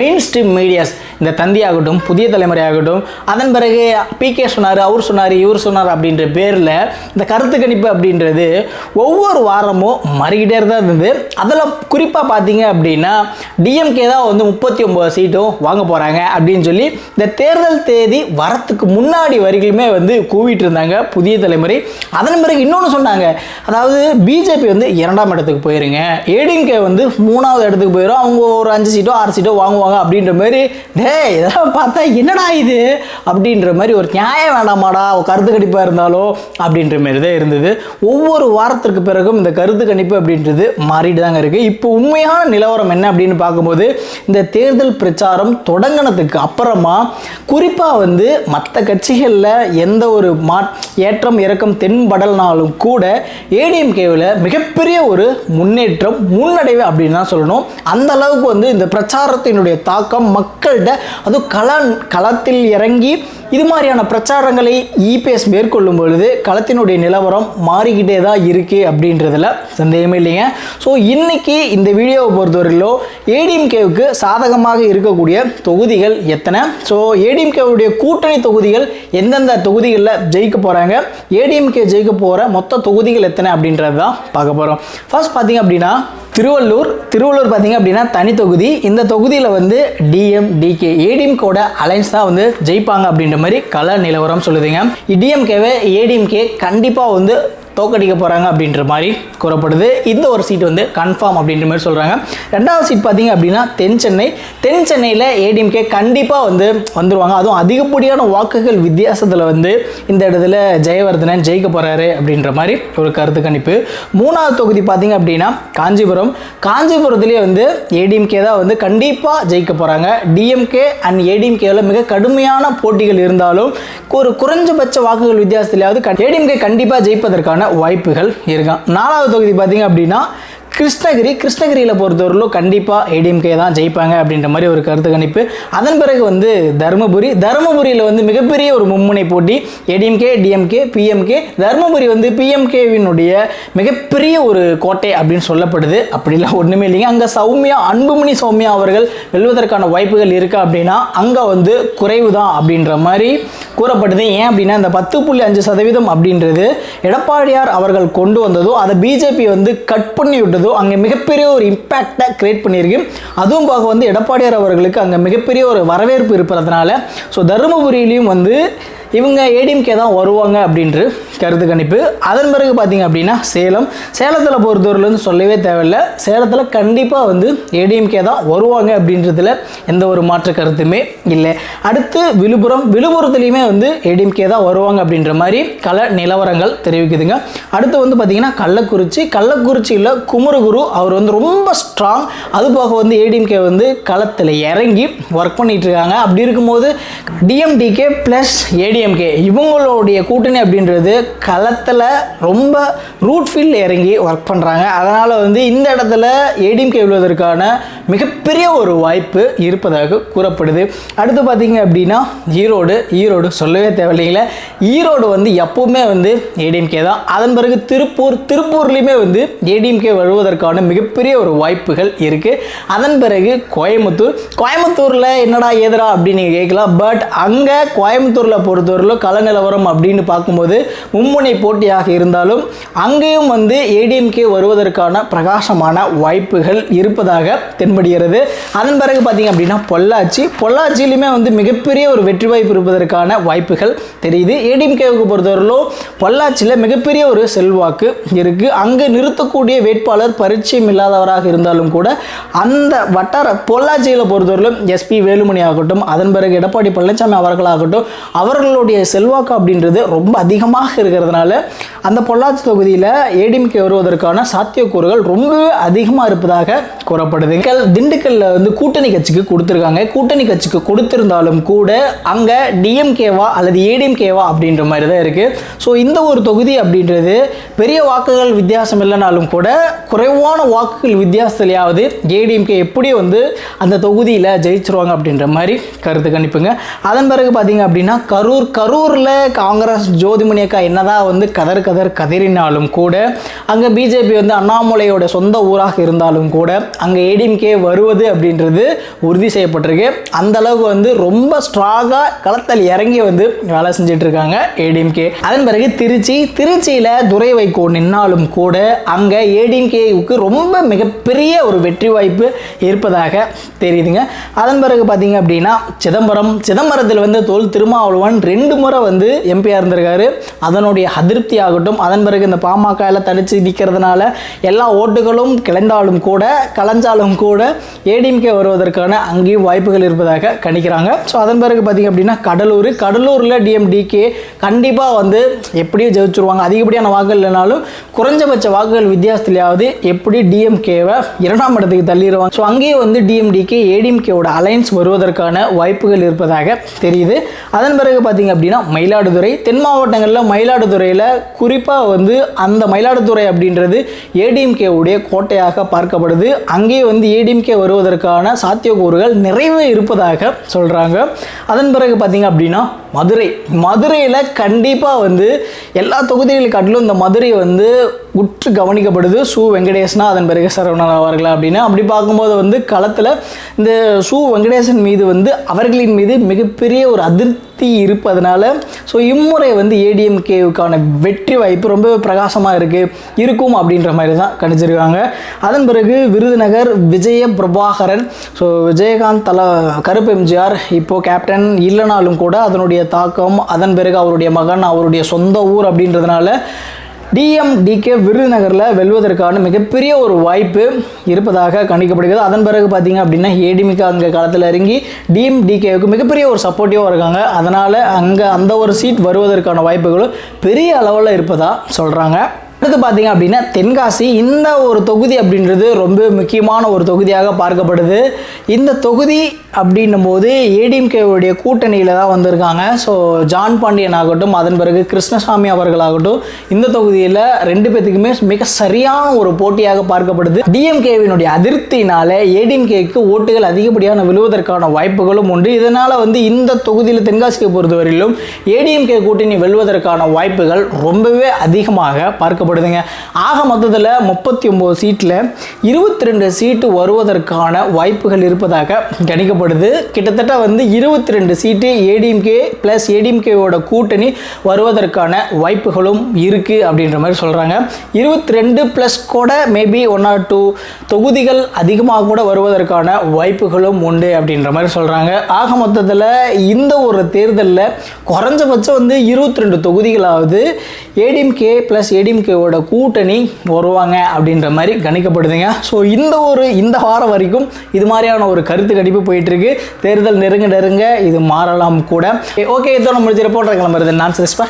mainstream media's இந்த தந்தி ஆகட்டும் புதிய தலைமுறை ஆகட்டும் அதன் பிறகு பிகே சொன்னார் அவர் சொன்னார் இவர் சொன்னார் அப்படின்ற பேரில் இந்த கருத்து கணிப்பு அப்படின்றது ஒவ்வொரு வாரமும் மாறிக்கிட்டே தான் இருந்தது. அதில் குறிப்பாக பார்த்தீங்க அப்படின்னா டிஎம்கே தான் வந்து முப்பத்தி ஒம்பது சீட்டும் வாங்க போகிறாங்க அப்படின்னு சொல்லி இந்த தேர்தல் தேதி வரத்துக்கு முன்னாடி வரைக்குமே வந்து கூவிட்டு இருந்தாங்க புதிய தலைமுறை. அதன் பிறகு இன்னொன்று சொன்னாங்க அதாவது பிஜேபி வந்து இரண்டாம் இடத்துக்கு போயிருங்க ஏடிஎம்கே வந்து மூணாவது இடத்துக்கு போயிடும் அவங்க ஒரு அஞ்சு சீட்டோ ஆறு சீட்டோ வாங்குவாங்க அப்படின்ற மாதிரி டேய் இதெல்லாம் பார்த்தா என்னடா இது? அப்படின்ற மாதிரி ஒரு நியாயம் வேண்டாமாடா கருத்து கணிப்பாக இருந்தாலோ அப்படின்ற மாதிரி தான் இருந்தது. ஒவ்வொரு வாரத்திற்கு பிறகும் இந்த கருத்து கணிப்பு அப்படின்றது மாறிட்டு தாங்க இருக்குது இப்போ உண்மையான நிலவரம் என்ன அப்படின்னு பார்க்கும்போது இந்த தேர்தல் பிரச்சாரம் தொடங்கினதுக்கு அப்புறமா குறிப்பாக வந்து மற்ற கட்சிகளில் எந்த ஒரு மா ஏற்றம் இறக்கம் தென்படல்னாலும் கூட ஏடிஎம்கேவில் மிகப்பெரிய ஒரு முன்னேற்றம் முன்னடைவு அப்படின்னு தான் சொல்லணும். அந்த அளவுக்கு வந்து இந்த பிரச்சாரத்தினுடைய தாக்கம் மக்கள்கிட்ட அதுவும் கள களத்தில் இறங்கி இது மாதிரியான பிரச்சாரங்களை இபிஎஸ் மேற்கொள்ளும் பொழுது களத்தினுடைய நிலவரம் மாறிக்கிட்டே தான் இருக்குது அப்படின்றதுல சந்தேகமே இல்லைங்க. ஸோ இன்னைக்கு இந்த வீடியோவை பொறுத்தவரையிலோ ஏடிஎம்கேவுக்கு சாதகமாக இருக்கக்கூடிய தொகுதிகள் எத்தனை? ஸோ ஏடிஎம்கேவுடைய கூட்டணி தொகுதிகள் எந்தெந்த தொகுதிகளில் ஜெயிக்க போகிறாங்க ஏடிஎம்கே ஜெயிக்க போகிற மொத்த தொகுதிகள் எத்தனை அப்படின்றது தான் பார்க்க போகிறோம் ஃபர்ஸ்ட் பார்த்தீங்க அப்படின்னா திருவள்ளூர் திருவள்ளூர் பார்த்தீங்க அப்படின்னா தனி தொகுதி. இந்த தொகுதியில் வந்து டிஎம் டிகே ஏடிஎம்கோட அலைன்ஸ் தான் வந்து ஜெயிப்பாங்க அப்படின்ற மாதிரி கள நிலவரம் சொல்லுதுங்க டிஎம்கேவை ஏடிஎம்கே கண்டிப்பாக வந்து தோக்கடிக்க போகிறாங்க அப்படின்ற மாதிரி கூறப்படுது. இந்த ஒரு சீட் வந்து கன்ஃபார்ம் அப்படின்ற மாதிரி சொல்கிறாங்க ரெண்டாவது சீட் பார்த்தீங்க அப்படின்னா தென் சென்னை. தென் சென்னையில் ஏடிஎம்கே கண்டிப்பாக வந்து வந்துடுவாங்க அதுவும் அதிகப்படியான வாக்குகள் வித்தியாசத்தில் வந்து இந்த இடத்துல ஜெயவர்தனன் ஜெயிக்க போகிறாரு அப்படின்ற மாதிரி ஒரு கருத்து கணிப்பு. மூணாவது தொகுதி பார்த்தீங்க அப்படின்னா காஞ்சிபுரம். காஞ்சிபுரத்துலேயே வந்து ஏடிஎம்கே தான் வந்து கண்டிப்பாக ஜெயிக்க போகிறாங்க டிஎம்கே அண்ட் ஏடிஎம்கேவில் மிக கடுமையான போட்டிகள் இருந்தாலும் ஒரு குறைஞ்சபட்ச வாக்குகள் வித்தியாசத்திலாவது ஏடிஎம்கே கண்டிப்பாக ஜெயிப்பதற்கான வாய்ப்புகள் இருக்கான் நாலாவது தொகுதி பார்த்தீங்க அப்படின்னா கிருஷ்ணகிரி. கிருஷ்ணகிரியில் பொறுத்தவரையிலும் கண்டிப்பாக ஏடிஎம்கே தான் ஜெயிப்பாங்க அப்படின்ற மாதிரி ஒரு கருத்து கணிப்பு. அதன் பிறகு வந்து தருமபுரி. தருமபுரியில் வந்து மிகப்பெரிய ஒரு மும்முனை போட்டி ஏடிஎம்கே டிஎம்கே பிஎம்கே. தருமபுரி வந்து பிஎம்கேவினுடைய மிகப்பெரிய ஒரு கோட்டை அப்படின்னு சொல்லப்படுது. அப்படிலாம் ஒன்றுமே இல்லைங்க. அங்கே சௌமியா அன்புமணி சௌமியா அவர்கள் வெல்வதற்கான வாய்ப்புகள் இருக்கா அப்படின்னா அங்கே வந்து குறைவு தான் அப்படின்ற மாதிரி கூறப்படுது. ஏன் அப்படின்னா இந்த பத்து புள்ளி அஞ்சு சதவீதம் அப்படின்றது எடப்பாடியார் அவர்கள் கொண்டு வந்ததோ அதை பிஜேபி வந்து கட் பண்ணி விட்டதோ அங்கே மிகப்பெரிய ஒரு இம்பேக்டை கிரியேட் பண்ணியிருக்கு. அதுவும் போக வந்து எடப்பாடியார் அவர்களுக்கு அங்கே மிகப்பெரிய ஒரு வரவேற்பு இருப்பதனால ஸோ தருமபுரியிலையும் வந்து இவங்க ஏடிஎம்கே தான் வருவாங்க அப்படின்ற கருத்து கணிப்பு. அதன் பிறகு பார்த்தீங்க அப்படின்னா சேலம். சேலத்தில் பொறுத்தவரையிலேருந்து சொல்லவே தேவையில்லை. சேலத்தில் கண்டிப்பாக வந்து ஏடிஎம்கே தான் வருவாங்க அப்படின்றதுல எந்த ஒரு மாற்று கருத்துமே இல்லை. அடுத்து விழுப்புரம். விழுப்புரத்துலேயுமே வந்து ஏடிஎம்கே தான் வருவாங்க அப்படின்ற மாதிரி கல நிலவரங்கள் தெரிவிக்குதுங்க. அடுத்து வந்து பார்த்தீங்கன்னா கள்ளக்குறிச்சி. கள்ளக்குறிச்சியில் குமரகுரு அவர் வந்து ரொம்ப ஸ்ட்ராங் அது போக வந்து ஏடிஎம்கே வந்து களத்தில் இறங்கி ஒர்க் பண்ணிகிட்ருக்காங்க இருக்காங்க. அப்படி இருக்கும்போது டிஎம்டிகே ப்ளஸ் ஏடிஎம்கே இவங்களுடைய கூட்டணி அப்படின்றது களத்தில் ரொம்ப ரூட் ஃபீல் இறங்கி ஒர்க் பண்ணுறாங்க அதனால் வந்து இந்த இடத்துல ஏடிஎம்கே விழுவதற்கான மிகப்பெரிய ஒரு வாய்ப்பு இருப்பதாக கூறப்படுது அடுத்து பார்த்தீங்க அப்படின்னா ஈரோடு ஈரோடு சொல்லவே தேவையில்லைங்களே ஈரோடு வந்து எப்பவுமே வந்து ஏடிஎம்கே தான் அதன் பிறகு திருப்பூர் திருப்பூர்லேயுமே வந்து ஏடிஎம்கே வருவதற்கான மிகப்பெரிய ஒரு வாய்ப்புகள் இருக்குது அதன் பிறகு கோயம்புத்தூர் கோயம்புத்தூரில் என்னடா ஏதுடா அப்படின்னு நீங்கள் கேட்கலாம் பட் அங்கே கோயம்புத்தூரில் பொறுத்தவரையிலும் கள நிலவரம் அப்படின்னு பார்க்கும்போது மும்முனை போட்டியாக இருந்தாலும் அங்கேயும் வந்து ஏடிஎம்கே வருவதற்கான பிரகாசமான வாய்ப்புகள் இருப்பதாக தென்படுகிறது. அதன் பிறகு பார்த்தீங்க அப்படின்னா பொள்ளாச்சி. பொள்ளாச்சியிலுமே வந்து மிகப்பெரிய ஒரு வெற்றி வாய்ப்பு இருப்பதற்கான வாய்ப்புகள் தெரியுது. ஏடிஎம்கேவுக்கு பொறுத்தவரையிலும் பொள்ளாச்சியில் மிகப்பெரிய ஒரு செல்வாக்கு இருக்குது அங்கே நிறுத்தக்கூடிய வேட்பாளர் பரிச்சயம் இல்லாதவராக இருந்தாலும் கூட அந்த வட்டார பொள்ளாச்சியில் பொறுத்தவரையிலும் எஸ்பி வேலுமணி ஆகட்டும் அதன் பிறகு எடப்பாடி பழனிசாமி அவர்களாகட்டும் அவங்களுடைய செல்வாக்கு அப்படின்றது ரொம்ப அதிகமாக இருக்கிறதுனால அந்த பொள்ளாச்சி தொகுதியில் ஏடிஎம்கே வருவதற்கான சாத்தியக்கூறுகள் ரொம்ப அதிகமாக இருப்பதாக கூறப்படுது. திண்டுக்கல்ல வந்து கூட்டணி கட்சிக்கு கொடுத்துருக்காங்க. கூட்டணி கட்சிக்கு கொடுத்திருந்தாலும் கூட அங்கே டிஎம்கேவா அல்லது ஏடிஎம்கேவா அப்படின்ற மாதிரி தான் இருக்குது ஸோ இந்த ஒரு தொகுதி அப்படின்றது பெரிய வாக்குகள் வித்தியாசம் இல்லைனாலும் கூட குறைவான வாக்குகள் வித்தியாசத்துலையாவது ஏடிஎம்கே எப்படி வந்து அந்த தொகுதியில் ஜெயிச்சிருவாங்க அப்படின்ற மாதிரி கருத்து கணிப்புங்க. அதன் பிறகு பார்த்தீங்க அப்படின்னா கரூர் கரூரில் காங்கிரஸ் ஜோதிமணி அக்கா என்னதான் வந்து கதர் கதர் கதறினாலும் கூட அங்கே பிஜேபி வந்து அண்ணாமலையோட சொந்த ஊராக இருந்தாலும் கூட அங்கே ஏடிஎம்கே வருவது அப்படின்றது உறுதி செய்யப்பட்டிருக்கு. அந்த அளவுக்கு வந்து ரொம்ப ஸ்ட்ராங்காக களத்தில் இறங்கி வந்து வேலை செஞ்சுட்டு இருக்காங்க ஏடிஎம்கே அதன் பிறகு திருச்சி திருச்சியில் துரை வைகோ நின்னாலும் கூட அங்கே ஏடிஎம்கேவுக்கு ரொம்ப மிகப்பெரிய ஒரு வெற்றி வாய்ப்பு இருப்பதாக தெரியுதுங்க. அதன் பிறகு பார்த்தீங்க அப்படின்னா சிதம்பரம் சிதம்பரத்தில் வந்து தோல் திருமாவளவன் ரெண்டு முறை வந்து எம்பியாக இருந்திருக்காரு. அதனுடைய அதிருப்தி ஆகட்டும். அதன் பிறகு இந்த பாமகவில் தனிச்சு நிற்கிறதுனால எல்லா ஓட்டுகளும் கிளந்தாலும் கூட கல அலைஞ்சாலும் கூட ஏடிஎம்கே வருவதற்கான அங்கேயும் வாய்ப்புகள் இருப்பதாக கணிக்கிறாங்க. ஸோ அதன் பிறகு பார்த்திங்க அப்படின்னா கடலூர். கடலூரில் டிஎம்டிகே கண்டிப்பாக வந்து எப்படியும் ஜெயிச்சுருவாங்க. அதிகப்படியான வாக்குகள் இல்லைனாலும் குறைஞ்சபட்ச வாக்குகள் வித்தியாசத்துலையாவது எப்படி டிஎம்கேவை இரண்டாம் இடத்துக்கு தள்ளிடுவாங்க. ஸோ அங்கேயே வந்து டிஎம்டிகே ஏடிஎம்கேவோட அலைன்ஸ் வருவதற்கான வாய்ப்புகள் இருப்பதாக தெரியுது. அதன் பிறகு பார்த்திங்க அப்படின்னா மயிலாடுதுறை. தென் மாவட்டங்களில் மயிலாடுதுறையில் குறிப்பாக வந்து அந்த மயிலாடுதுறை அப்படின்றது ஏடிஎம்கேவுடைய கோட்டையாக பார்க்கப்படுது. அங்கே வந்து ஏடிஎம்கே வருவதற்கான சாத்தியக்கூறுகள் நிறைய இருப்பதாக சொல்கிறாங்க அதன் பிறகு பார்த்திங்க அப்படின்னா மதுரை. மதுரையில் கண்டிப்பாக வந்து எல்லா தொகுதிகளை காட்டிலும் இந்த மதுரை வந்து உற்று கவனிக்கப்படுது. சு வெங்கடேசனா அதன் பிறகு சரவணன் அவர்கள் அப்படின்னு. அப்படி பார்க்கும்போது வந்து களத்தில் இந்த சு வெங்கடேசன் மீது வந்து அவர்களின் மீது மிகப்பெரிய ஒரு அதிருப்தி இருப்பதனால ஸோ இம்முறை வந்து ஏடிஎம்கேவுக்கான வெற்றி வாய்ப்பு ரொம்ப பிரகாசமாக இருக்குது இருக்கும் அப்படின்ற மாதிரி தான் கணிச்சிருக்காங்க. அதன் பிறகு விருதுநகர் விஜய பிரபாகரன். ஸோ விஜயகாந்த் தல கருப்பு எம்ஜிஆர் இப்போது கேப்டன் இல்லைனாலும் கூட அதனுடைய தாக்கம் அதன் பிறகு அவருடைய மகன் அவருடைய சொந்த ஊர் அப்படின்றதுனால டிஎம்டிகே விருதுநகரில் வெல்வதற்கான மிகப்பெரிய ஒரு வாய்ப்பு இருப்பதாக கணிக்கப்படுகிறது. அதன் பிறகு பார்த்தீங்க அப்படின்னா ஏடிமிகா அங்கே காலத்தில் இறங்கி டிஎம்டிகேவுக்கு மிகப்பெரிய ஒரு சப்போர்ட்டிவாக இருக்காங்க. அதனால் அங்கே அந்த ஒரு சீட் வருவதற்கான வாய்ப்புகளும் பெரிய அளவில் இருப்பதாக சொல்கிறாங்க அடுத்து பார்த்தீங்க அப்படின்னா தென்காசி. இந்த ஒரு தொகுதி அப்படின்றது ரொம்ப முக்கியமான ஒரு தொகுதியாக பார்க்கப்படுது. இந்த தொகுதி அப்படின்னும் போது ஏடிஎம்கேவுடைய கூட்டணியில் தான் வந்திருக்காங்க. ஸோ ஜான் பாண்டியன் ஆகட்டும் அதன் பிறகு கிருஷ்ணசாமி அவர்களாகட்டும் இந்த தொகுதியில் ரெண்டு பேத்துக்குமே மிக சரியான ஒரு போட்டியாக பார்க்கப்படுது. டிஎம்கேவினுடைய அதிருப்தினால ஏடிஎம்கேக்கு ஓட்டுகள் அதிகப்படியான விழுவதற்கான வாய்ப்புகளும் உண்டு. இதனால் வந்து இந்த தொகுதியில் தென்காசியை பொறுத்தவரையிலும் ஏடிஎம்கே கூட்டணி வெல்வதற்கான வாய்ப்புகள் ரொம்பவே அதிகமாக பார்க்கப்படுதுங்க ஆக மொத்தத்தில் முப்பத்தி ஒம்பது சீட்டில் இருபத்தி ரெண்டு சீட்டு வருவதற்கான வாய்ப்புகள் இருப்பதாக கணிக்கப்படுது. கிட்டத்தட்ட வந்து இருபத்தி ரெண்டு சீட்டு ஏடிஎம்கே ப்ளஸ் ஏடிஎம்கேவோட கூட்டணி வருவதற்கான வாய்ப்புகளும் இருக்குது அப்படின்ற மாதிரி சொல்கிறாங்க இருபத்தி ரெண்டு ப்ளஸ் கூட மேபி ஒன் ஆர் டூ தொகுதிகள் அதிகமாக கூட வருவதற்கான வாய்ப்புகளும் உண்டு அப்படின்ற மாதிரி சொல்கிறாங்க ஆக மொத்தத்தில் இந்த ஒரு தேர்தலில் குறைஞ்சபட்சம் வந்து இருபத்தி ரெண்டு தொகுதிகளாவது ஏடிஎம்கே ப்ளஸ் ஏடிஎம்கேவோட கூட்டணி வருவாங்க அப்படின்ற மாதிரி கணிக்கப்படுதுங்க. ஸோ இந்த ஒரு இந்த வாரம் வரைக்கும் இது மாதிரியான ஒரு கருத்து கணிப்பு போயிட்டு இருக்கு தேர்தல் நெருங்க நெருங்க இது மாறலாம் கூட. ஓகே இதோட முடிஞ்ச ரிப்போர்ட்டர் கிளம்புறது நான் சிஸ்பா